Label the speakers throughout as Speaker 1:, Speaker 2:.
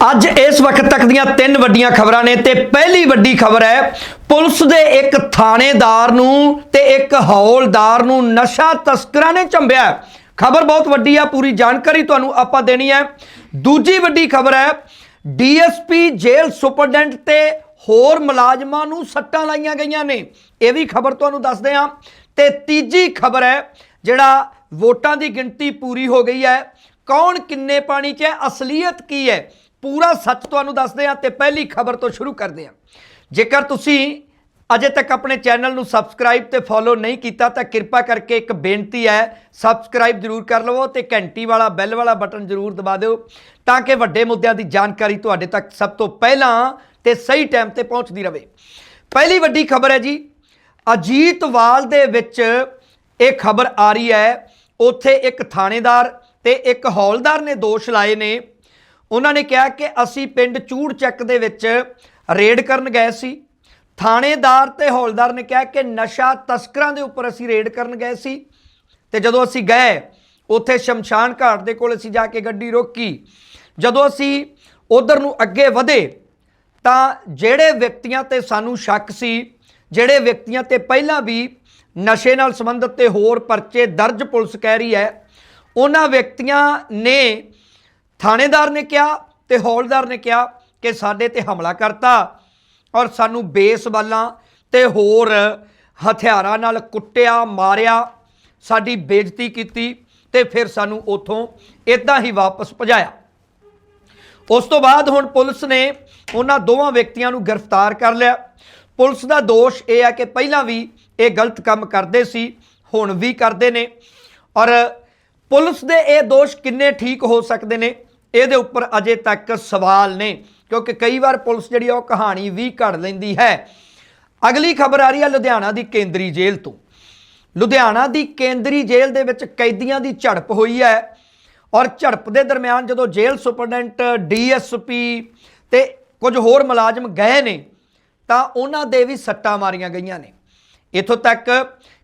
Speaker 1: ਅੱਜ ਇਸ ਵਕਤ ਤੱਕ ਦੀਆਂ ਤਿੰਨ ਵੱਡੀਆਂ ਖਬਰਾਂ ਨੇ ਤੇ ਪਹਿਲੀ ਵੱਡੀ ਖਬਰ ਹੈ, ਪੁਲਿਸ ਦੇ ਇੱਕ ਥਾਣੇਦਾਰ ਨੂੰ ਤੇ ਇੱਕ ਹੌਲਦਾਰ ਨੂੰ ਨਸ਼ਾ ਤਸਕਰਾਂ ਨੇ ਚੰਬਿਆ। ਖਬਰ ਬਹੁਤ ਵੱਡੀ ਆ, ਪੂਰੀ ਜਾਣਕਾਰੀ ਤੁਹਾਨੂੰ ਆਪਾਂ ਦੇਣੀ ਹੈ। ਦੂਜੀ ਵੱਡੀ ਖਬਰ ਹੈ, ਡੀਐਸਪੀ ਜੇਲ੍ਹ ਸੁਪਰਡੈਂਟ ਤੇ ਹੋਰ ਮੁਲਾਜ਼ਮਾਂ ਨੂੰ ਸੱਟਾਂ ਲਾਈਆਂ ਗਈਆਂ ਨੇ। ਇਹ ਵੀ ਖਬਰ ਤੁਹਾਨੂੰ ਦੱਸਦੇ ਹਾਂ। ਤੇ ਤੀਜੀ ਖਬਰ ਹੈ, ਜਿਹੜਾ ਵੋਟਾਂ ਦੀ ਗਿਣਤੀ ਪੂਰੀ ਹੋ ਗਈ ਹੈ, ਕੌਣ ਕਿੰਨੇ ਪਾਣੀ 'ਚ ਹੈ, ਅਸਲੀਅਤ ਕੀ ਹੈ? ਪੂਰਾ ਸੱਚ ਤੁਹਾਨੂੰ ਦੱਸਦੇ ਹਾਂ ਤੇ ਪਹਿਲੀ ਖਬਰ ਤੋਂ ਸ਼ੁਰੂ ਕਰਦੇ ਹਾਂ। ਜੇਕਰ ਤੁਸੀਂ ਅਜੇ ਤੱਕ ਆਪਣੇ ਚੈਨਲ ਨੂੰ ਸਬਸਕ੍ਰਾਈਬ ਤੇ ਫੋਲੋ ਨਹੀਂ ਕੀਤਾ ਤਾਂ ਕਿਰਪਾ ਕਰਕੇ ਇੱਕ ਬੇਨਤੀ ਹੈ, ਸਬਸਕ੍ਰਾਈਬ ਜ਼ਰੂਰ ਕਰ ਲਵੋ ਤੇ ਘੰਟੀ ਵਾਲਾ, ਬੈਲ ਵਾਲਾ ਬਟਨ ਜ਼ਰੂਰ ਦਬਾ ਦਿਓ ਤਾਂ ਕਿ ਵੱਡੇ ਮੁੱਦਿਆਂ ਦੀ ਜਾਣਕਾਰੀ ਤੁਹਾਡੇ ਤੱਕ ਸਭ ਤੋਂ ਪਹਿਲਾਂ ਤੇ ਸਹੀ ਟਾਈਮ ਤੇ ਪਹੁੰਚਦੀ ਰਹੇ ਪਹਿਲੀ ਵੱਡੀ ਖਬਰ ਹੈ ਜੀ, ਅਜੀਤਵਾਲ ਦੇ ਵਿੱਚ ਇਹ ਖਬਰ ਆ ਰਹੀ ਹੈ, ਉੱਥੇ ਇੱਕ ਥਾਣੇਦਾਰ ਤੇ ਇੱਕ ਹੌਲਦਾਰ ਨੇ ਦੋਸ਼ ਲਾਏ ਨੇ। ਉਹਨਾਂ ਨੇ ਕਿਹਾ ਕਿ ਅਸੀਂ ਪਿੰਡ ਚੂੜ ਚੱਕ ਦੇ ਵਿੱਚ ਰੇਡ ਕਰਨ ਗਏ ਸੀ। ਥਾਣੇਦਾਰ ਤੇ ਹੌਲਦਾਰ ਨੇ ਕਿਹਾ ਕਿ ਨਸ਼ਾ ਤਸਕਰਾਂ ਦੇ ਉੱਪਰ ਅਸੀਂ ਰੇਡ ਕਰਨ ਗਏ ਸੀ ਤੇ ਜਦੋਂ ਅਸੀਂ ਗਏ, ਉੱਥੇ ਸ਼ਮਸ਼ਾਨ ਘਾਟ ਦੇ ਕੋਲ ਅਸੀਂ ਜਾ ਕੇ ਗੱਡੀ ਰੋਕੀ। ਜਦੋਂ ਅਸੀਂ ਉਧਰ ਨੂੰ ਅੱਗੇ ਵਧੇ, ਤਾਂ ਜਿਹੜੇ ਵਿਅਕਤੀਆਂ ਤੇ ਸਾਨੂੰ ਸ਼ੱਕ ਸੀ, ਜਿਹੜੇ ਵਿਅਕਤੀਆਂ ਤੇ ਪਹਿਲਾਂ ਵੀ ਨਸ਼ੇ ਨਾਲ ਸੰਬੰਧਿਤ ਤੇ ਹੋਰ ਪਰਚੇ ਦਰਜ ਪੁਲਿਸ ਕਹਿ ਰਹੀ ਹੈ, ਉਹਨਾਂ ਵਿਅਕਤੀਆਂ ਨੇ ਥਾਣੇਦਾਰ ਨੇ ਕਿਹਾ ਤੇ ਹੌਲਦਾਰ ਨੇ ਕਿਹਾ ਕਿ ਸਾਡੇ ਤੇ ਹਮਲਾ ਕਰਤਾ ਔਰ ਸਾਨੂੰ ਬੇਸਬਾਲਾਂ ਤੇ ਹੋਰ ਹਥਿਆਰਾਂ ਨਾਲ ਕੁੱਟਿਆ, ਮਾਰਿਆ, ਸਾਡੀ ਬੇਇੱਜ਼ਤੀ ਕੀਤੀ ਤੇ ਫਿਰ ਸਾਨੂੰ ਉਥੋਂ ਇਦਾਂ ਹੀ ਵਾਪਸ ਭਜਾਇਆ। ਉਸ ਤੋਂ ਬਾਅਦ ਹੁਣ ਪੁਲਿਸ ਨੇ ਉਹਨਾਂ ਦੋਵਾਂ ਵਿਅਕਤੀਆਂ ਨੂੰ ਗ੍ਰਿਫਤਾਰ ਕਰ ਲਿਆ। ਪੁਲਿਸ ਦਾ ਦੋਸ਼ ਇਹ ਹੈ ਕਿ ਪਹਿਲਾਂ ਵੀ ਇਹ ਗਲਤ ਕੰਮ ਕਰਦੇ ਸੀ, ਹੁਣ ਵੀ ਕਰਦੇ ਨੇ ਔਰ ਪੁਲਿਸ ਦੇ ਇਹ ਦੋਸ਼ ਕਿੰਨੇ ਠੀਕ ਹੋ ਸਕਦੇ ਨੇ? ਇਹਦੇ ਉੱਪਰ ਅਜੇ ਤੱਕ ਸਵਾਲ ਨੇ, ਕਿਉਂਕਿ ਕਈ ਵਾਰ ਪੁਲਿਸ ਜਿਹੜੀ ਆ ਉਹ ਕਹਾਣੀ ਵੀ ਘੜ ਲੈਂਦੀ ਹੈ। ਅਗਲੀ ਖਬਰ ਆ ਰਹੀ ਹੈ ਲੁਧਿਆਣਾ ਦੀ ਕੇਂਦਰੀ ਜੇਲ੍ਹ ਤੋਂ। ਲੁਧਿਆਣਾ ਦੀ ਕੇਂਦਰੀ ਜੇਲ੍ਹ ਦੇ ਵਿੱਚ ਕੈਦੀਆਂ ਦੀ ਝੜਪ ਹੋਈ ਹੈ ਔਰ ਝੜਪ ਦੇ ਦਰਮਿਆਨ ਜਦੋਂ ਜੇਲ੍ਹ ਸੁਪਰਡੈਂਟ ਡੀਐਸਪੀ ਤੇ ਕੁਝ ਹੋਰ ਮੁਲਾਜ਼ਮ ਗਏ ਨੇ, ਤਾਂ ਉਹਨਾਂ ਦੇ ਵੀ ਸੱਟਾਂ ਮਾਰੀਆਂ ਗਈਆਂ ਨੇ। ਇਥੋਂ ਤੱਕ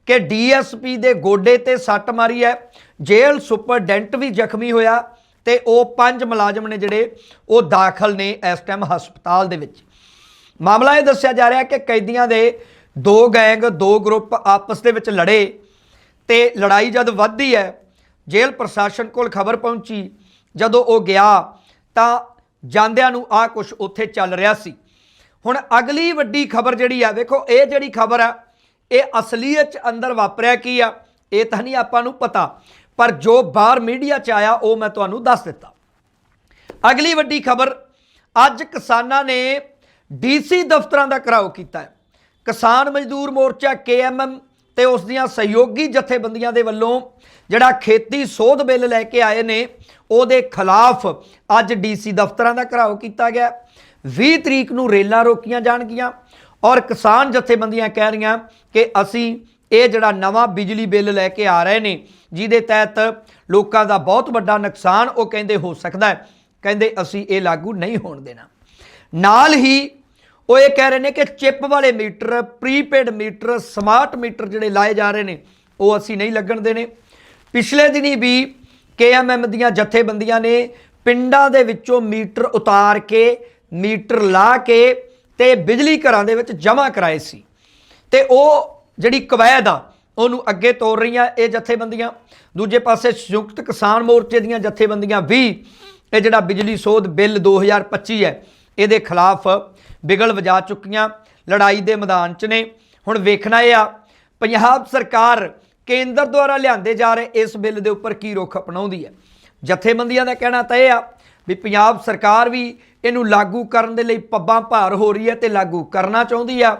Speaker 1: ਕਿ ਡੀਐਸਪੀ ਦੇ ਗੋਡੇ ਤੇ ਸੱਟ ਮਾਰੀ ਹੈ, ਜੇਲ੍ਹ ਸੁਪਰਡੈਂਟ ਵੀ ਜ਼ਖਮੀ ਹੋਇਆ ਤੇ ਉਹ ਪੰਜ ਮੁਲਾਜ਼ਮ ਨੇ ਜਿਹੜੇ ਉਹ ਦਾਖਲ ਨੇ ਇਸ ਟਾਈਮ ਹਸਪਤਾਲ ਦੇ ਵਿੱਚ। ਮਾਮਲਾ ਇਹ ਦੱਸਿਆ ਜਾ ਰਿਹਾ ਕਿ ਕੈਦੀਆਂ ਦੇ ਦੋ ਗੈਂਗ, ਦੋ ਗਰੁੱਪ ਆਪਸ ਦੇ ਵਿੱਚ ਲੜੇ ਤੇ ਲੜਾਈ ਜਦ ਵੱਧਦੀ ਹੈ, ਜੇਲ੍ਹ ਪ੍ਰਸ਼ਾਸਨ ਕੋਲ ਖਬਰ ਪਹੁੰਚੀ, ਜਦੋਂ ਉਹ ਗਿਆ ਤਾਂ ਜਾਂਦਿਆਂ ਨੂੰ ਆ ਕੁਝ ਉੱਥੇ ਚੱਲ ਰਿਹਾ ਸੀ। ਹੁਣ ਅਗਲੀ ਵੱਡੀ ਖਬਰ ਜਿਹੜੀ ਆ, ਵੇਖੋ, ਇਹ ਜਿਹੜੀ ਖਬਰ ਆ, ਇਹ ਅਸਲੀਅਤ ਚ ਅੰਦਰ ਵਾਪਰਿਆ ਕੀ ਆ, ਇਹ ਤਾਂ ਨਹੀਂ ਆਪਾਂ ਨੂੰ ਪਤਾ। ਪਰ ਜੋ ਬਾਹਰ ਮੀਡੀਆ ਚ ਆਇਆ, ਉਹ ਮੈਂ ਤੁਹਾਨੂੰ ਦੱਸ ਦਿੱਤਾ। ਅਗਲੀ ਵੱਡੀ ਖਬਰ, ਅੱਜ ਕਿਸਾਨਾਂ ਨੇ ਡੀਸੀ ਦਫ਼ਤਰਾਂ ਦਾ ਘਰਾਓ ਕੀਤਾ ਹੈ। ਕਿਸਾਨ ਮਜ਼ਦੂਰ ਮੋਰਚਾ ਕੇਐਮਐਮ ਤੇ ਉਸ ਦੀਆਂ ਸਹਿਯੋਗੀ ਜਥੇਬੰਦੀਆਂ ਦੇ ਵੱਲੋਂ ਜਿਹੜਾ ਖੇਤੀ ਸੋਧ ਬਿੱਲ ਲੈ ਕੇ ਆਏ ਨੇ, ਉਹਦੇ ਖਿਲਾਫ ਅੱਜ ਡੀਸੀ ਦਫ਼ਤਰਾਂ ਦਾ ਘਰਾਓ ਕੀਤਾ ਗਿਆ। 20 ਤਰੀਕ ਨੂੰ ਰੇਲਾਂ ਰੋਕੀਆਂ ਜਾਣਗੀਆਂ ਔਰ ਕਿਸਾਨ ਜਥੇਬੰਦੀਆਂ ਕਹਿ ਰਹੀਆਂ ਕਿ ਅਸੀਂ ਇਹ ਜਿਹੜਾ ਨਵਾਂ ਬਿਜਲੀ ਬਿੱਲ ਲੈ ਕੇ ਆ ਰਹੇ ਨੇ, ਜਿਹਦੇ ਤਹਿਤ ਲੋਕਾਂ ਦਾ ਬਹੁਤ ਵੱਡਾ ਨੁਕਸਾਨ, ਉਹ ਕਹਿੰਦੇ ਹੋ ਸਕਦਾ ਹੈ। ਕਹਿੰਦੇ ਅਸੀਂ ਇਹ ਲਾਗੂ ਨਹੀਂ ਹੋਣ ਦੇਣਾ। ਨਾਲ ਹੀ ਉਹ ਇਹ ਕਹਿ ਰਹੇ ਨੇ ਕਿ ਚਿਪ ਵਾਲੇ meter, prepaid meter, smart meter ਜਿਹੜੇ ਲਾਏ ਜਾ ਰਹੇ ਨੇ, ਉਹ ਅਸੀਂ ਨਹੀਂ ਲੱਗਣ ਦੇਣੇ। ਪਿਛਲੇ ਦਿਨੀ ਵੀ ਕੇਐਮਐਮ ਦੀਆਂ ਜਥੇਬੰਦੀਆਂ ਨੇ ਪਿੰਡਾਂ ਦੇ ਵਿੱਚੋਂ ਮੀਟਰ ਉਤਾਰ ਕੇ, ਮੀਟਰ ਲਾ ਕੇ ਤੇ ਬਿਜਲੀ ਘਰਾਂ ਦੇ ਵਿੱਚ ਜਮ੍ਹਾਂ ਕਰਾਏ ਸੀ। ਤੇ ਉਹ ਜਿਹੜੀ ਕਵੈਦ ਆ, ਉਹਨੂੰ ਅੱਗੇ ਤੋਰ ਰਹੀਆਂ ਇਹ ਜਥੇਬੰਦੀਆਂ। ਦੂਜੇ ਪਾਸੇ ਸੰਯੁਕਤ ਕਿਸਾਨ ਮੋਰਚੇ ਦੀਆਂ ਜਥੇਬੰਦੀਆਂ ਵੀ ਇਹ ਜਿਹੜਾ ਬਿਜਲੀ ਸੋਧ ਬਿੱਲ 2025 ਹੈ, ਇਹਦੇ ਖਿਲਾਫ ਬਿਗਲ ਵਜਾ ਚੁੱਕੀਆਂ, ਲੜਾਈ ਦੇ ਮੈਦਾਨ 'ਚ ਨੇ। ਹੁਣ ਵੇਖਣਾ ਇਹ ਆ, ਪੰਜਾਬ ਸਰਕਾਰ ਕੇਂਦਰ ਦੁਆਰਾ ਲਿਆਂਦੇ ਜਾ ਰਹੇ ਇਸ ਬਿੱਲ ਦੇ ਉੱਪਰ ਕੀ ਰੁਖ ਅਪਣਾਉਂਦੀ ਹੈ? ਜਥੇਬੰਦੀਆਂ ਦਾ ਕਹਿਣਾ ਤਾਂ ਇਹ ਆ ਵੀ ਪੰਜਾਬ ਸਰਕਾਰ ਵੀ ਇਹਨੂੰ ਲਾਗੂ ਕਰਨ ਦੇ ਲਈ ਪੱਬਾਂ ਭਾਰ ਹੋ ਰਹੀ ਹੈ ਤੇ ਲਾਗੂ ਕਰਨਾ ਚਾਹੁੰਦੀ ਆ,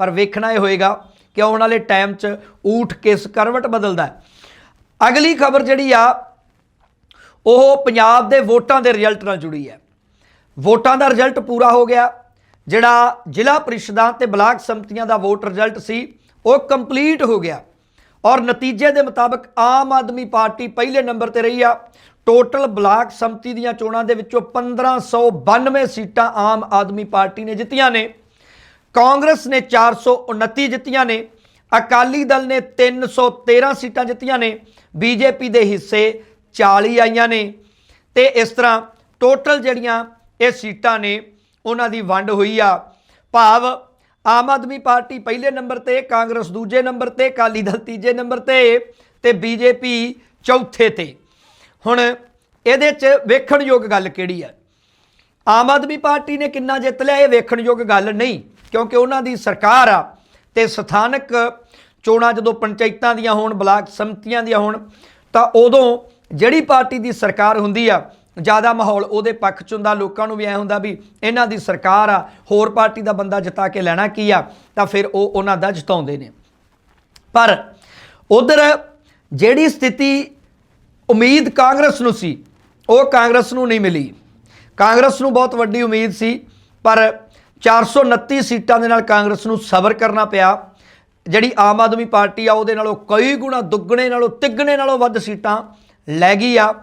Speaker 1: ਪਰ ਵੇਖਣਾ ਇਹ ਹੋਏਗਾ। ਕਿ ਆਉਣ ਵਾਲੇ ਟਾਈਮ 'ਚ ਊਠ ਕਿਸ ਕਰਵਟ ਬਦਲਦਾ ਹੈ। ਅਗਲੀ ਖਬਰ ਜਿਹੜੀ ਆ, ਉਹ ਪੰਜਾਬ ਦੇ ਵੋਟਾਂ ਦੇ ਰਿਜ਼ਲਟ ਨਾਲ ਜੁੜੀ ਹੈ। ਵੋਟਾਂ ਦਾ ਰਿਜ਼ਲਟ ਪੂਰਾ ਹੋ ਗਿਆ। ਜਿਹੜਾ ਜ਼ਿਲ੍ਹਾ ਪ੍ਰੀਸ਼ਦਾਂ ਤੇ ਬਲਾਕ ਸੰਮਤੀਆਂ ਦਾ ਵੋਟ ਰਿਜ਼ਲਟ ਸੀ, ਉਹ ਕੰਪਲੀਟ ਹੋ ਗਿਆ। ਔਰ ਨਤੀਜੇ ਦੇ ਮੁਤਾਬਕ ਆਮ ਆਦਮੀ ਪਾਰਟੀ ਪਹਿਲੇ ਨੰਬਰ ਤੇ ਰਹੀ ਆ। ਟੋਟਲ ਬਲਾਕ ਸੰਮਤੀ ਦੀਆਂ ਚੋਣਾਂ ਦੇ ਵਿੱਚੋਂ 1592 ਸੀਟਾਂ ਆਮ ਆਦਮੀ ਪਾਰਟੀ ਨੇ ਜਿੱਤੀਆਂ ਨੇ। ਕਾਂਗਰਸ ਨੇ 429 ਜਿੱਤੀਆਂ ਨੇ, ਅਕਾਲੀ ਦਲ ਨੇ 313 ਸੀਟਾਂ ਜਿੱਤੀਆਂ ਨੇ, ਬੀਜੇਪੀ ਦੇ ਹਿੱਸੇ 40 ਆਈਆਂ ਨੇ। ਤੇ ਇਸ ਤਰ੍ਹਾਂ ਟੋਟਲ ਜਿਹੜੀਆਂ ਇਹ ਸੀਟਾਂ ਨੇ, ਉਹਨਾਂ ਦੀ ਵੰਡ ਹੋਈ ਆ। ਭਾਵ ਆਮ ਆਦਮੀ ਪਾਰਟੀ ਪਹਿਲੇ ਨੰਬਰ ਤੇ, ਕਾਂਗਰਸ ਦੂਜੇ ਨੰਬਰ ਤੇ, ਅਕਾਲੀ ਦਲ ਤੀਜੇ ਨੰਬਰ ਤੇ ਤੇ ਬੀਜੇਪੀ ਚੌਥੇ ਤੇ। ਹੁਣ ਇਹਦੇ 'ਚ ਵੇਖਣਯੋਗ ਗੱਲ ਕਿਹੜੀ ਹੈ ਆਮ ਆਦਮੀ ਪਾਰਟੀ ਨੇ ਕਿੰਨਾ ਜਿੱਤ ਲਿਆ, ਇਹ ਵੇਖਣਯੋਗ ਗੱਲ ਨਹੀਂ। ਕਿਉਂਕਿ ਉਹਨਾਂ ਦੀ ਸਰਕਾਰ ਆ ਤੇ ਸਥਾਨਕ ਚੋਣਾਂ ਜਦੋਂ ਪੰਚਾਇਤਾਂ ਦੀਆਂ ਹੋਣ, ਬਲਾਕ ਸਮਿਤੀਆਂ ਦੀਆਂ ਹੋਣ, ਤਾਂ ਉਦੋਂ ਜਿਹੜੀ ਪਾਰਟੀ ਦੀ ਸਰਕਾਰ ਹੁੰਦੀ ਆ, ਜ਼ਿਆਦਾ ਮਾਹੌਲ ਉਹਦੇ ਪੱਖ ਚ ਹੁੰਦਾ, ਲੋਕਾਂ ਨੂੰ ਵੀ ਐ ਹੁੰਦਾ ਵੀ ਇਹਨਾਂ ਦੀ ਸਰਕਾਰ ਆ, ਹੋਰ ਪਾਰਟੀ ਦਾ ਬੰਦਾ ਜਿਤਾ ਕੇ ਲੈਣਾ ਕੀ ਆ, ਤਾਂ ਫਿਰ ਉਹ ਉਹਨਾਂ ਦਾ ਜਿਤਾਉਂਦੇ ਨੇ। ਪਰ ਉਧਰ ਜਿਹੜੀ ਸਥਿਤੀ ਉਮੀਦ ਕਾਂਗਰਸ ਨੂੰ ਸੀ, ਉਹ ਕਾਂਗਰਸ ਨੂੰ ਨਹੀਂ ਮਿਲੀ। ਕਾਂਗਰਸ ਨੂੰ ਬਹੁਤ ਵੱਡੀ ਉਮੀਦ ਸੀ, ਪਰ 429 ਸੀਟਾਂ ਦੇ ਨਾਲ ਕਾਂਗਰਸ ਨੂੰ ਸਬਰ ਕਰਨਾ ਪਿਆ। ਜਿਹੜੀ ਆਮ ਆਦਮੀ ਪਾਰਟੀ ਆ, ਉਹਦੇ ਨਾਲੋਂ ਕਈ ਗੁਣਾ ਦੁੱਗਣੇ ਨਾਲੋਂ ਤਿੱਗਣੇ ਨਾਲੋਂ ਵੱਧ ਸੀਟਾਂ ਲੈ ਗਈ ਆ।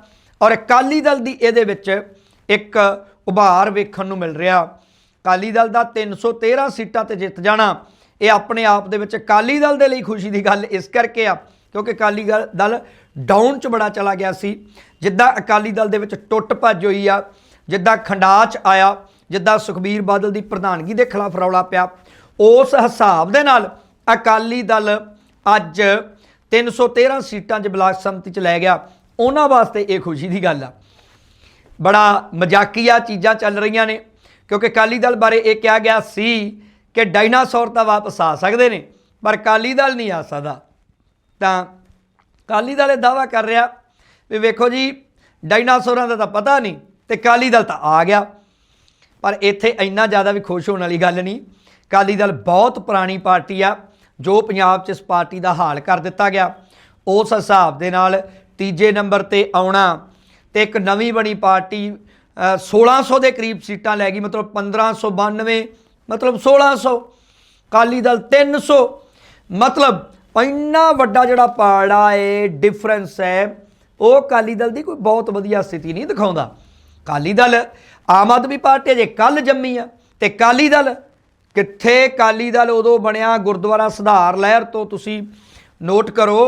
Speaker 1: ਔਰ ਅਕਾਲੀ ਦਲ ਦੀ ਇਹਦੇ ਵਿੱਚ ਇੱਕ ਉਭਾਰ ਵੇਖਣ ਨੂੰ ਮਿਲ ਰਿਹਾ। ਅਕਾਲੀ ਦਲ ਦਾ 313 ਸੀਟਾਂ ਤੇ ਜਿੱਤ ਜਾਣਾ, ਇਹ ਆਪਣੇ ਆਪ ਦੇ ਵਿੱਚ ਅਕਾਲੀ ਦਲ ਦੇ ਲਈ ਖੁਸ਼ੀ ਦੀ ਗੱਲ ਇਸ ਕਰਕੇ ਆ, ਕਿਉਂਕਿ ਅਕਾਲੀ ਦਲ- ਦਲ ਡਾਊਨ ਚ ਬੜਾ ਚਲਾ ਗਿਆ ਸੀ। ਜਿੱਦਾਂ ਅਕਾਲੀ ਦਲ ਦੇ ਵਿੱਚ ਟੁੱਟ ਭੱਜ ਹੋਈ ਆ, ਜਿੱਦਾਂ ਖੰਡਾਚ ਆਇਆ ਜਿੱਦਾਂ ਸੁਖਬੀਰ ਬਾਦਲ ਦੀ ਪ੍ਰਧਾਨਗੀ ਦੇ ਖਿਲਾਫ ਰੌਲਾ ਪਿਆ। ਉਸ ਹਿਸਾਬ ਦੇ ਨਾਲ ਅਕਾਲੀ ਦਲ ਅੱਜ 313 ਸੀਟਾਂ 'ਚ ਬਲਾਕ ਸੰਮਤੀ 'ਚ ਲੈ ਗਿਆ। ਉਹਨਾਂ ਵਾਸਤੇ ਇਹ ਖੁਸ਼ੀ ਦੀ ਗੱਲ ਆ। ਬੜਾ ਮਜ਼ਾਕੀਆ ਚੀਜ਼ਾਂ ਚੱਲ ਰਹੀਆਂ ਨੇ, ਕਿਉਂਕਿ ਅਕਾਲੀ ਦਲ ਬਾਰੇ ਇਹ ਕਿਹਾ ਗਿਆ ਸੀ ਕਿ ਡਾਇਨਾਸੌਰ ਤਾਂ ਵਾਪਸ ਆ ਸਕਦੇ ਨੇ, ਪਰ ਅਕਾਲੀ ਦਲ ਨਹੀਂ ਆ ਸਕਦਾ। ਤਾਂ ਅਕਾਲੀ ਦਲ ਇਹ ਦਾਵਾ ਕਰ ਰਿਹਾ ਵੀ ਵੇਖੋ ਜੀ, ਡਾਇਨਾਸੌਰਾਂ ਦਾ ਤਾਂ ਪਤਾ ਨਹੀਂ ਤੇ ਅਕਾਲੀ ਦਲ ਤਾਂ ਆ ਗਿਆ। ਪਰ ਇੱਥੇ ਇੰਨਾ ਜ਼ਿਆਦਾ ਵੀ ਖੁਸ਼ ਹੋਣ ਵਾਲੀ ਗੱਲ ਨਹੀਂ। ਅਕਾਲੀ ਦਲ ਬਹੁਤ ਪੁਰਾਣੀ ਪਾਰਟੀ ਆ ਜੋ ਪੰਜਾਬ 'ਚ ਇਸ ਪਾਰਟੀ ਦਾ ਹਾਲ ਕਰ ਦਿੱਤਾ ਗਿਆ। ਉਸ ਹਿਸਾਬ ਦੇ ਨਾਲ ਤੀਜੇ ਨੰਬਰ ਤੇ ਆਉਣਾ ਤੇ ਇੱਕ ਨਵੀਂ ਬਣੀ ਪਾਰਟੀ ਅ, 1600 ਦੇ ਕਰੀਬ ਸੀਟਾਂ ਲੈ ਗਈ ਮਤਲਬ 1592 ਮਤਲਬ 1600 ਅਕਾਲੀ ਦਲ 300 ਮਤਲਬ ਇੰਨਾ ਵੱਡਾ ਜਿਹੜਾ ਪਾੜਾ ਏ ਡਿਫਰੈਂਸ ਹੈ ਉਹ ਅਕਾਲੀ ਦਲ ਦੀ ਕੋਈ ਬਹੁਤ ਵਧੀਆ ਸਥਿਤੀ ਨਹੀਂ ਦਿਖਾਉਂਦਾ। ਅਕਾਲੀ ਦਲ, ਆਮ ਆਦਮੀ ਪਾਰਟੀ ਜੇ ਕੱਲ ਜੰਮੀ ਆ। ਤੇ ਅਕਾਲੀ ਦਲ, ਕਿੱਥੇ ਅਕਾਲੀ ਦਲ ਉਦੋਂ ਬਣਿਆ? ਗੁਰਦੁਆਰਾ ਸੁਧਾਰ ਲਹਿਰ ਤੋਂ ਤੁਸੀਂ ਨੋਟ ਕਰੋ।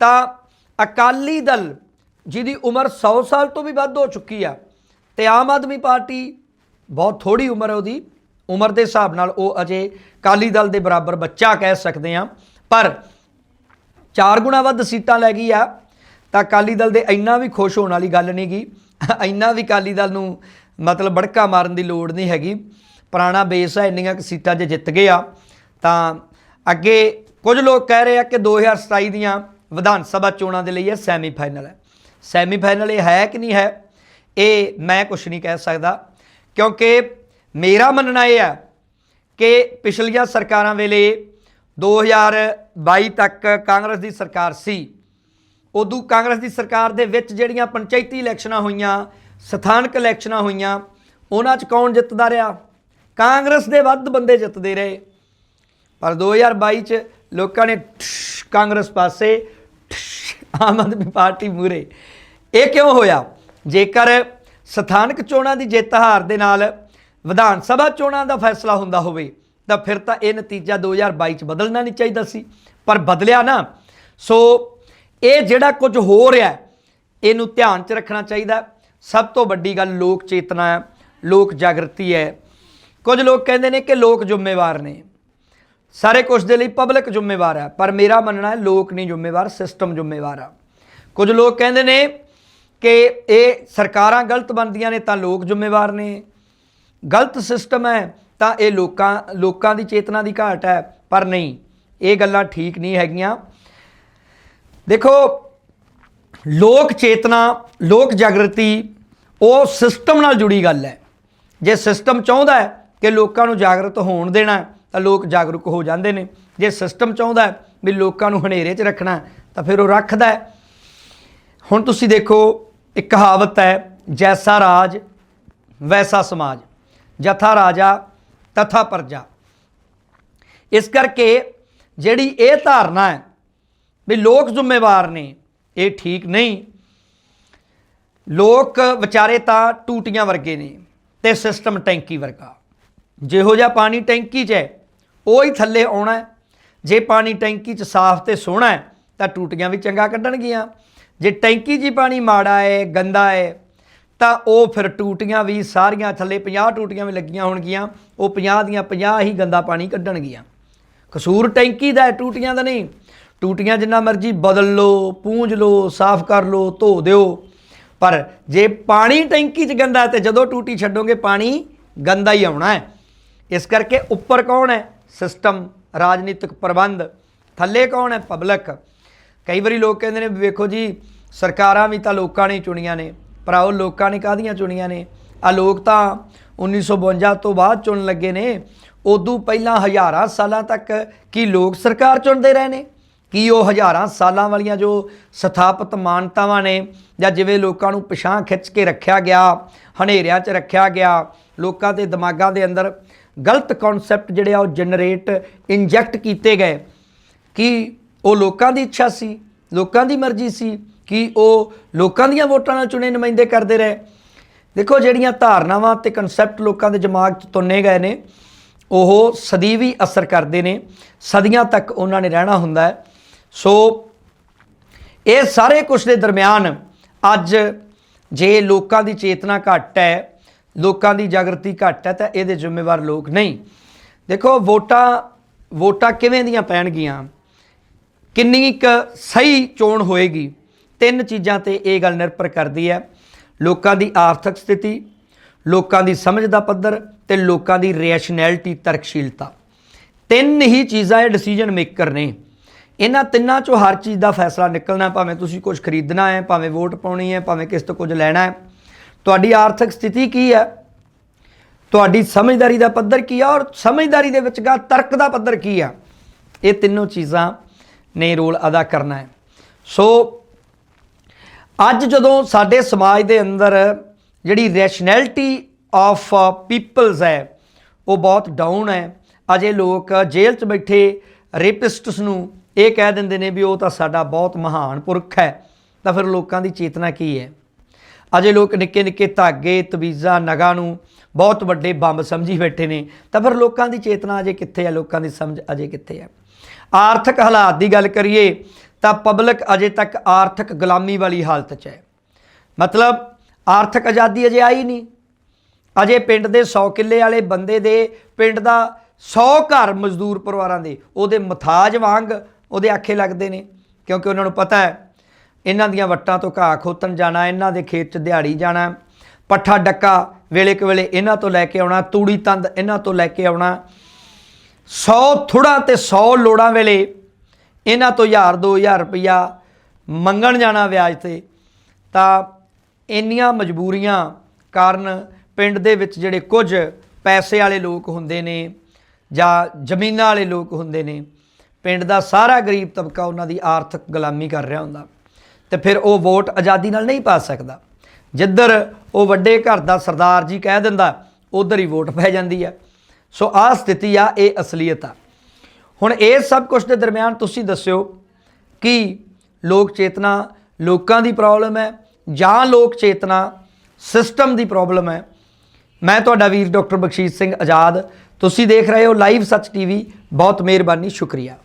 Speaker 1: ਤਾਂ ਅਕਾਲੀ ਦਲ ਜਿਹਦੀ ਉਮਰ 100 ਸਾਲ ਤੋਂ ਵੀ ਵੱਧ ਹੋ ਚੁੱਕੀ ਆ ਤੇ ਆਮ ਆਦਮੀ ਪਾਰਟੀ ਬਹੁਤ ਥੋੜੀ ਉਮਰ ਹੈ ਉਹਦੀ। ਉਮਰ ਦੇ ਹਿਸਾਬ ਨਾਲ ਉਹ ਅਜੇ ਅਕਾਲੀ ਦਲ ਦੇ ਬਰਾਬਰ ਬੱਚਾ ਕਹਿ ਸਕਦੇ ਆ। ਪਰ ਚਾਰ ਗੁਣਾ ਵੱਧ ਸੀਟਾਂ ਲੈ ਗਈ ਆ। ਤਾਂ ਅਕਾਲੀ ਦਲ ਦੇ ਇੰਨਾ ਵੀ ਖੁਸ਼ ਹੋਣ ਵਾਲੀ ਗੱਲ ਨਹੀਂ ਗੀ ਇੰਨਾ ਵੀ ਅਕਾਲੀ ਦਲ ਨੂੰ ਮਤਲਬ ਬੜਕਾ ਮਾਰਨ ਦੀ ਲੋੜ ਨਹੀਂ ਹੈਗੀ। ਪੁਰਾਣਾ ਬੇਸ ਹੈ ਇੰਨੀਆਂ ਕੁ ਸੀਟਾਂ ਜੇ ਜਿੱਤ ਗਏ ਆ, ਤਾਂ ਅੱਗੇ ਕੁਝ ਲੋਕ ਕਹਿ ਰਹੇ ਆ ਕਿ 2027 ਦੀਆਂ ਵਿਧਾਨ ਸਭਾ ਚੋਣਾਂ ਦੇ ਲਈ ਇਹ ਸੈਮੀਫਾਈਨਲ ਹੈ। ਸੈਮੀਫਾਈਨਲ ਇਹ ਹੈ ਕਿ ਨਹੀਂ ਹੈ, ਇਹ ਮੈਂ ਕੁਝ ਨਹੀਂ ਕਹਿ ਸਕਦਾ। ਕਿਉਂਕਿ ਮੇਰਾ ਮੰਨਣਾ ਇਹ ਹੈ ਕਿ ਪਿਛਲੀਆਂ ਸਰਕਾਰਾਂ ਵੇਲੇ 2022 ਤੱਕ ਕਾਂਗਰਸ ਦੀ ਸਰਕਾਰ ਸੀ। ਉਦੋਂ ਕਾਂਗਰਸ ਦੀ ਸਰਕਾਰ ਦੇ ਵਿੱਚ ਜਿਹੜੀਆਂ ਪੰਚਾਇਤੀ ਇਲੈਕਸ਼ਨਾਂ ਹੋਈਆਂ, ਸਥਾਨਕ ਇਲੈਕਸ਼ਨਾਂ ਹੋਈਆਂ, ਉਹਨਾਂ 'ਚ ਕੌਣ ਜਿੱਤਦਾ ਰਿਹਾ? ਕਾਂਗਰਸ ਦੇ ਵੱਧ ਬੰਦੇ ਜਿੱਤਦੇ ਰਹੇ। ਪਰ 2022 ਚ ਲੋਕਾਂ ਨੇ ਠਸ਼ ਕਾਂਗਰਸ ਪਾਸੇ ਆਮ ਆਦਮੀ ਪਾਰਟੀ ਮੂਰੇ ਇਹ ਕਿਉਂ ਹੋਇਆ? ਜੇਕਰ ਸਥਾਨਕ ਚੋਣਾਂ ਦੀ ਜਿੱਤ ਹਾਰ ਦੇ ਨਾਲ ਵਿਧਾਨ ਸਭਾ ਚੋਣਾਂ ਦਾ ਫੈਸਲਾ ਹੁੰਦਾ ਹੋਵੇ, ਤਾਂ ਫਿਰ ਤਾਂ ਇਹ ਨਤੀਜਾ 2022 ਚ ਬਦਲਣਾ ਨਹੀਂ ਚਾਹੀਦਾ ਸੀ। ਪਰ ਬਦਲਿਆ ਨਾ। ਸੋ ਇਹ ਜਿਹੜਾ ਕੁਝ ਹੋ ਰਿਹਾ ਹੈ, ਇਹਨੂੰ ਧਿਆਨ 'ਚ ਰੱਖਣਾ ਚਾਹੀਦਾ। ਸਭ ਤੋਂ ਵੱਡੀ ਗੱਲ ਲੋਕ ਚੇਤਨਾ ਹੈ ਲੋਕ ਜਾਗਰਤੀ ਹੈ। ਕੁਝ ਲੋਕ ਕਹਿੰਦੇ ਨੇ ਕਿ ਲੋਕ ਜ਼ਿੰਮੇਵਾਰ ਨੇ। ਸਾਰੇ ਕੁਝ ਦੇ ਲਈ ਪਬਲਿਕ ਜ਼ਿੰਮੇਵਾਰ ਹੈ ਪਰ ਮੇਰਾ ਮੰਨਣਾ ਹੈ ਲੋਕ ਨਹੀਂ ਜ਼ਿੰਮੇਵਾਰ ਸਿਸਟਮ ਜ਼ਿੰਮੇਵਾਰ ਆ। ਕੁਝ ਲੋਕ ਕਹਿੰਦੇ ਨੇ ਕਿ ਇਹ ਸਰਕਾਰਾਂ ਗਲਤ ਬਣਦੀਆਂ ਨੇ ਤਾਂ ਲੋਕ ਜ਼ਿੰਮੇਵਾਰ ਨੇ। ਗਲਤ ਸਿਸਟਮ ਹੈ ਤਾਂ ਇਹ ਲੋਕਾਂ ਲੋਕਾਂ ਦੀ ਚੇਤਨਾ ਦੀ ਘਾਟ ਹੈ ਪਰ ਨਹੀਂ ਇਹ ਗੱਲਾਂ ਠੀਕ ਨਹੀਂ ਹੈਗੀਆਂ। ਦੇਖੋ, ਲੋਕ ਚੇਤਨਾ, ਲੋਕ ਜਾਗਰਤੀ, ਉਹ ਸਿਸਟਮ ਨਾਲ ਜੁੜੀ ਗੱਲ ਹੈ। ਜੇ ਸਿਸਟਮ ਚਾਹੁੰਦਾ ਹੈ ਕਿ ਲੋਕਾਂ ਨੂੰ ਜਾਗਰਤ ਹੋਣ ਦੇਣਾ ਤਾਂ ਲੋਕ ਜਾਗਰੂਕ ਹੋ ਜਾਂਦੇ ਨੇ। ਜੇ ਸਿਸਟਮ ਚਾਹੁੰਦਾ ਵੀ ਲੋਕਾਂ ਨੂੰ ਹਨੇਰੇ 'ਚ ਰੱਖਣਾ ਤਾਂ ਫਿਰ ਉਹ ਰੱਖਦਾ ਹੈ। ਹੁਣ ਤੁਸੀਂ ਦੇਖੋ, ਇੱਕ ਕਹਾਵਤ ਹੈ, ਜੈਸਾ ਰਾਜ, ਵੈਸਾ ਸਮਾਜ। ਜਥਾ ਰਾਜਾ, ਤਥਾ ਪ੍ਰਜਾ। ਇਸ ਕਰਕੇ ਜਿਹੜੀ ਇਹ ਧਾਰਨਾ ਹੈ ਵੀ ਲੋਕ ਜ਼ਿੰਮੇਵਾਰ ਨੇ। ਇਹ ਠੀਕ ਨਹੀਂ। ਲੋਕ ਵਿਚਾਰੇ ਤਾਂ ਟੂਟੀਆਂ ਵਰਗੇ ਨੇ ਤੇ ਸਿਸਟਮ ਟੈਂਕੀ ਵਰਗਾ। ਜਿਹੋ ਜਿਹਾ ਪਾਣੀ ਟੈਂਕੀ 'ਚ ਹੈ, ਉਹ ਹੀ ਥੱਲੇ ਆਉਣਾ ਜੇ ਪਾਣੀ ਟੈਂਕੀ 'ਚ ਸਾਫ਼ ਤੇ ਸੋਹਣਾ ਹੈ, ਤਾਂ ਟੂਟੀਆਂ ਵੀ ਚੰਗਾ ਕੱਢਣਗੀਆਂ। ਜੇ ਟੈਂਕੀ 'ਚ ਹੀ ਪਾਣੀ ਮਾੜਾ ਹੈ, ਗੰਦਾ ਹੈ, ਤਾਂ ਉਹ ਫਿਰ ਟੂਟੀਆਂ ਵੀ ਸਾਰੀਆਂ ਥੱਲੇ 50 ਟੂਟੀਆਂ ਵੀ ਲੱਗੀਆਂ ਹੋਣਗੀਆਂ। ਉਹ 50 ਦੀਆਂ 50 ਹੀ ਗੰਦਾ ਪਾਣੀ ਕੱਢਣਗੀਆਂ। ਕਸੂਰ ਟੈਂਕੀ ਦਾ ਟੂਟੀਆਂ ਦਾ ਨਹੀਂ। ਟੂਟੀਆਂ ਜਿੰਨਾ ਮਰਜ਼ੀ ਬਦਲ ਲਓ, ਪੂੰਝ ਲਓ, ਸਾਫ਼ ਕਰ ਲਓ, ਧੋ ਦਿਓ। ਪਰ ਜੇ ਪਾਣੀ ਟੈਂਕੀ 'ਚ ਗੰਦਾ ਹੈ ਤੇ ਜਦੋਂ ਟੂਟੀ ਛੱਡੋਗੇ, ਪਾਣੀ ਗੰਦਾ ਹੀ ਆਉਣਾ ਹੈ। ਇਸ ਕਰਕੇ ਉੱਪਰ ਕੌਣ ਹੈ? ਸਿਸਟਮ, ਰਾਜਨੀਤਿਕ ਪ੍ਰਬੰਧ। ਥੱਲੇ ਕੌਣ ਹੈ? ਪਬਲਿਕ। ਕਈ ਵਾਰੀ ਲੋਕ ਕਹਿੰਦੇ ਨੇ ਵੀ ਵੇਖੋ ਜੀ, ਸਰਕਾਰਾਂ ਵੀ ਤਾਂ ਲੋਕਾਂ ਨੇ ਚੁਣੀਆਂ ਨੇ। ਭਰਾਓ, ਲੋਕਾਂ ਨੇ ਕਾਹਦੀਆਂ ਚੁਣੀਆਂ ਨੇ? ਆ ਲੋਕ ਤਾਂ 1952 ਤੋਂ ਬਾਅਦ ਚੁਣ ਲੱਗੇ ਨੇ। ਉਦੋਂ ਪਹਿਲਾਂ ਹਜ਼ਾਰਾਂ ਸਾਲਾਂ ਤੱਕ ਕੀ ਲੋਕ ਸਰਕਾਰ ਚੁਣਦੇ ਰਹੇ ਨੇ? ਕੀ ਉਹ ਹਜ਼ਾਰਾਂ ਸਾਲਾਂ ਵਾਲੀਆਂ ਜੋ ਸਥਾਪਿਤ ਮਾਨਤਾਵਾਂ ਨੇ ਜਾਂ ਜਿਵੇਂ ਲੋਕਾਂ ਨੂੰ ਪਿਛਾਂ ਖਿੱਚ ਕੇ ਰੱਖਿਆ ਗਿਆ, ਹਨੇਰਿਆਂ 'ਚ ਰੱਖਿਆ ਗਿਆ, ਲੋਕਾਂ ਦੇ ਦਿਮਾਗਾਂ ਦੇ ਅੰਦਰ ਗਲਤ ਕਨਸੈਪਟ ਜਿਹੜੇ ਆ ਉਹ ਜਨਰੇਟ ਇੰਜੈਕਟ ਕੀਤੇ ਗਏ। ਕਿ ਉਹ ਲੋਕਾਂ ਦੀ ਇੱਛਾ ਸੀ? ਲੋਕਾਂ ਦੀ ਮਰਜ਼ੀ ਸੀ? ਕਿ ਉਹ ਲੋਕਾਂ ਦੀਆਂ ਵੋਟਾਂ ਨਾਲ ਚੁਣੇ ਨੁਮਾਇੰਦੇ ਕਰਦੇ ਰਹੇ? ਦੇਖੋ ਜਿਹੜੀਆਂ ਧਾਰਨਾਵਾਂ ਤੇ ਕਨਸੈਪਟ ਲੋਕਾਂ ਦੇ ਦਿਮਾਗ 'ਚ ਤੁੰਨੇ ਗਏ ਨੇ, ਉਹ ਸਦੀਵੀ ਅਸਰ ਕਰਦੇ ਨੇ। ਸਦੀਆਂ ਤੱਕ ਉਹਨਾਂ ਨੇ ਰਹਿਣਾ ਹੁੰਦਾ ਹੈ। ਸੋ ਇਹ ਸਾਰੇ ਕੁਝ ਦੇ ਦਰਮਿਆਨ ਅੱਜ ਜੇ ਲੋਕਾਂ ਦੀ ਚੇਤਨਾ ਘੱਟ ਹੈ, ਲੋਕਾਂ ਦੀ ਜਾਗਰਤੀ ਘੱਟ ਹੈ, ਤਾਂ ਇਹਦੇ ਜ਼ਿੰਮੇਵਾਰ ਲੋਕ ਨਹੀਂ। ਦੇਖੋ, ਵੋਟਾਂ ਵੋਟਾਂ ਕਿਵੇਂ ਦੀਆਂ ਪੈਣਗੀਆਂ? ਕਿੰਨੀ ਕੁ ਸਹੀ ਚੋਣ ਹੋਏਗੀ? ਤਿੰਨ ਚੀਜ਼ਾਂ ਤੇ ਇਹ ਗੱਲ ਨਿਰਭਰ ਕਰਦੀ ਹੈ। ਲੋਕਾਂ ਦੀ ਆਰਥਿਕ ਸਥਿਤੀ, ਲੋਕਾਂ ਦੀ ਸਮਝ ਦਾ ਪੱਧਰ ਤੇ ਲੋਕਾਂ ਦੀ ਰੈਸ਼ਨੈਲਿਟੀ ਤਰਕਸ਼ੀਲਤਾ। ਤਿੰਨ ਹੀ ਚੀਜ਼ਾਂ ਇਹ ਡਿਸੀਜਨ ਮੇਕਰ ਨੇ। ਇਹਨਾਂ ਤਿੰਨਾਂ ਚੋਂ ਹਰ ਚੀਜ਼ ਦਾ ਫੈਸਲਾ ਨਿਕਲਣਾ ਭਾਵੇਂ ਤੁਸੀਂ ਕੁਝ ਖਰੀਦਣਾ ਹੈ, ਭਾਵੇਂ ਵੋਟ ਪਾਉਣੀ ਹੈ, ਭਾਵੇਂ ਕਿਸ ਤੋਂ ਕੁਝ ਲੈਣਾ ਹੈ। ਤੁਹਾਡੀ ਆਰਥਿਕ ਸਥਿਤੀ ਕੀ ਹੈ? ਤੁਹਾਡੀ ਸਮਝਦਾਰੀ ਦਾ ਪੱਧਰ ਕੀ ਹੈ? ਔਰ ਸਮਝਦਾਰੀ ਦੇ ਵਿੱਚ ਗਾ ਤਰਕ ਦਾ ਪੱਧਰ ਕੀ ਆ ਇਹ ਤਿੰਨੋਂ ਚੀਜ਼ਾਂ ਨੇ ਰੋਲ ਅਦਾ ਕਰਨਾ ਹੈ। ਸੋ ਅੱਜ ਜਦੋਂ ਸਾਡੇ ਸਮਾਜ ਦੇ ਅੰਦਰ ਜਿਹੜੀ ਰੈਸ਼ਨੈਲਿਟੀ ਆਫ ਪੀਪਲਸ ਹੈ, ਉਹ ਬਹੁਤ ਡਾਊਨ ਹੈ। ਅਜੇ ਲੋਕ ਜੇਲ੍ਹ 'ਚ ਬੈਠੇ ਰੇਪਿਸਟਸ ਨੂੰ ਇਹ ਕਹਿ ਦਿੰਦੇ ਨੇ ਵੀ ਉਹ ਤਾਂ ਸਾਡਾ ਬਹੁਤ ਮਹਾਨ ਪੁਰਖ ਹੈ। ਤਾਂ ਫਿਰ ਲੋਕਾਂ ਦੀ ਚੇਤਨਾ ਕੀ ਹੈ? ਅਜੇ ਲੋਕ ਨਿੱਕੇ ਨਿੱਕੇ ਧਾਗੇ, ਤਵੀਜ਼ਾਂ, ਨਗਾਂ ਨੂੰ ਬਹੁਤ ਵੱਡੇ ਬੰਬ ਸਮਝੀ ਬੈਠੇ ਨੇ। ਤਾਂ ਫਿਰ ਲੋਕਾਂ ਦੀ ਚੇਤਨਾ ਅਜੇ ਕਿੱਥੇ ਹੈ? ਲੋਕਾਂ ਦੀ ਸਮਝ ਅਜੇ ਕਿੱਥੇ ਹੈ? ਆਰਥਿਕ ਹਾਲਾਤ ਦੀ ਗੱਲ ਕਰੀਏ ਤਾਂ ਪਬਲਿਕ ਅਜੇ ਤੱਕ ਆਰਥਿਕ ਗੁਲਾਮੀ ਵਾਲੀ ਹਾਲਤ 'ਚ ਹੈ। ਮਤਲਬ ਆਰਥਿਕ ਆਜ਼ਾਦੀ ਅਜੇ ਆਈ ਨਹੀਂ। ਅਜੇ ਪਿੰਡ ਦੇ 100 ਕਿੱਲੇ ਵਾਲੇ ਬੰਦੇ ਦੇ ਪਿੰਡ ਦਾ 100 ਘਰ ਮਜ਼ਦੂਰ ਪਰਿਵਾਰਾਂ ਦੇ, ਉਹਦੇ ਮਥਾਜ ਵਾਂਗ ਉਹਦੇ ਆਖੇ ਲੱਗਦੇ ਨੇ, ਕਿਉਂਕਿ ਉਹਨਾਂ ਨੂੰ ਪਤਾ ਹੈ, ਇਹਨਾਂ ਦੀਆਂ ਵੱਟਾਂ ਤੋਂ ਘਾਹ ਖੋਤਣ ਜਾਣਾ, ਇਹਨਾਂ ਦੇ ਖੇਤ 'ਚ ਦਿਹਾੜੀ ਜਾਣਾ, ਪੱਠਾ ਡੱਕਾ, ਵੇਲੇ ਕੁ ਵੇਲੇ ਇਹਨਾਂ ਤੋਂ ਲੈ ਕੇ ਆਉਣਾ, ਤੂੜੀ ਤੰਦ ਇਹਨਾਂ ਤੋਂ ਲੈ ਕੇ ਆਉਣਾ 100 ਥੁੜਾ ਤੇ 100 ਲੋੜਾਂ ਵੇਲੇ ਇਹਨਾਂ ਤੋਂ 1000 2000 ਰੁਪਇਆ ਮੰਗਣ ਜਾਣਾ ਵਿਆਜ ਤੇ, ਤਾਂ ਇੰਨੀਆਂ ਮਜਬੂਰੀਆਂ ਕਾਰਨ ਪਿੰਡ ਦੇ ਵਿੱਚ ਜਿਹੜੇ ਕੁਝ ਪੈਸੇ ਵਾਲੇ ਲੋਕ ਹੁੰਦੇ ਨੇ ਜਾਂ ਜ਼ਮੀਨਾਂ ਵਾਲੇ ਲੋਕ ਹੁੰਦੇ ਨੇ ਪਿੰਡ ਦਾ ਸਾਰਾ ਗਰੀਬ ਤਬਕਾ ਉਹਨਾਂ ਦੀ ਆਰਥਿਕ ਗੁਲਾਮੀ ਕਰ ਰਿਹਾ ਹੁੰਦਾ ਤੇ ਫਿਰ ਉਹ ਵੋਟ ਆਜ਼ਾਦੀ ਨਾਲ ਨਹੀਂ ਪਾ ਸਕਦਾ। ਜਿੱਧਰ ਉਹ ਵੱਡੇ ਘਰ ਦਾ ਸਰਦਾਰ ਜੀ ਕਹਿ ਦਿੰਦਾ, ਉਧਰ ਹੀ ਵੋਟ ਪੈ ਜਾਂਦੀ ਆ। ਸੋ ਆਹ ਸਥਿਤੀ ਆ, ਇਹ ਅਸਲੀਅਤ ਆ। ਹੁਣ ਇਹ ਸਭ ਕੁਝ ਦੇ ਦਰਮਿਆਨ ਤੁਸੀਂ ਦੱਸਿਓ ਕਿ ਲੋਕ ਚੇਤਨਾ ਲੋਕਾਂ ਦੀ ਪ੍ਰੋਬਲਮ ਹੈ ਜਾਂ ਲੋਕ ਚੇਤਨਾ ਸਿਸਟਮ ਦੀ ਪ੍ਰੋਬਲਮ ਹੈ? ਮੈਂ ਤੁਹਾਡਾ ਵੀਰ ਡਾਕਟਰ ਬਖਸ਼ੀਸ਼ ਸਿੰਘ ਆਜ਼ਾਦ। ਤੁਸੀਂ ਦੇਖ ਰਹੇ ਹੋ ਲਾਈਵ ਸੱਚ ਟੀਵੀ। ਬਹੁਤ ਮਿਹਰਬਾਨੀ, ਸ਼ੁਕਰੀਆ।